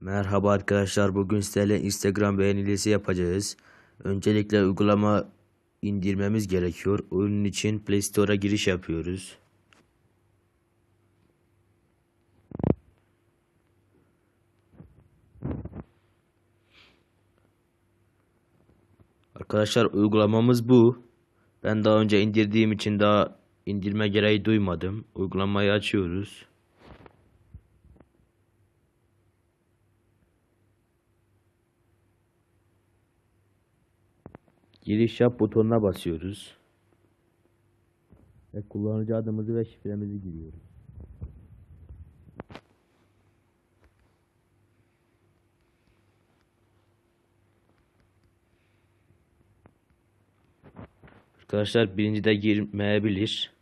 Merhaba arkadaşlar. Bugün sizlerle Instagram beğenilisi yapacağız. Öncelikle uygulama indirmemiz gerekiyor. Onun için Play Store'a giriş yapıyoruz. Arkadaşlar uygulamamız bu. Ben daha önce indirdiğim için daha indirme gereği duymadım. Uygulamayı açıyoruz. Giriş yap butonuna basıyoruz. Ve kullanıcı adımızı ve şifremizi giriyoruz. Arkadaşlar birinci de girmeyebilir.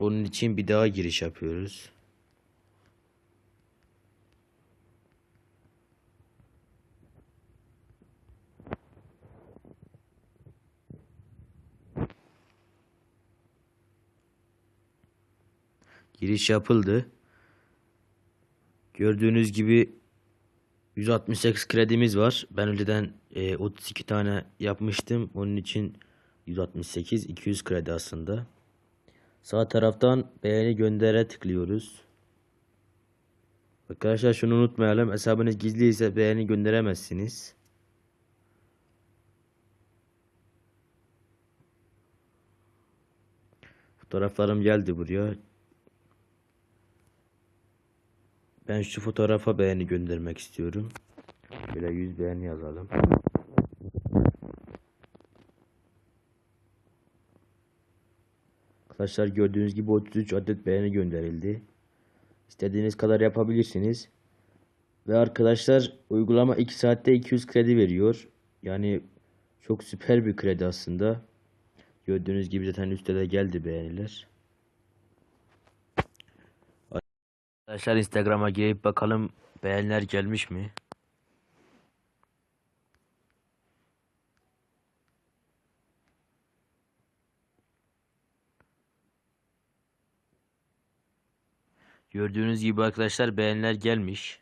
Onun için bir daha giriş yapıyoruz. Giriş yapıldı. Gördüğünüz gibi 168 kredimiz var. Ben önceden e, 32 tane yapmıştım. Onun için 168 200 kredi aslında. Sağ taraftan beğeni göndere tıklıyoruz. Arkadaşlar şunu unutmayalım. Hesabınız gizli ise beğeni gönderemezsiniz. Fotoğraflarım geldi buraya. Ben şu fotoğrafa beğeni göndermek istiyorum. Böyle 100 beğeni yazalım. Arkadaşlar gördüğünüz gibi 33 adet beğeni gönderildi. İstediğiniz kadar yapabilirsiniz. Ve arkadaşlar uygulama 2 saatte 200 kredi veriyor. Yani çok süper bir kredi aslında. Gördüğünüz gibi zaten üstte de geldi beğeniler. Arkadaşlar Instagram'a girip bakalım beğeniler gelmiş mi? Gördüğünüz gibi arkadaşlar beğeniler gelmiş.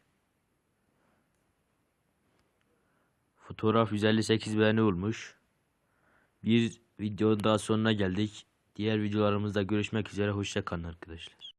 Fotoğraf 158 beğeni olmuş. Bir videonun daha sonuna geldik. Diğer videolarımızda görüşmek üzere. Hoşça kalın arkadaşlar.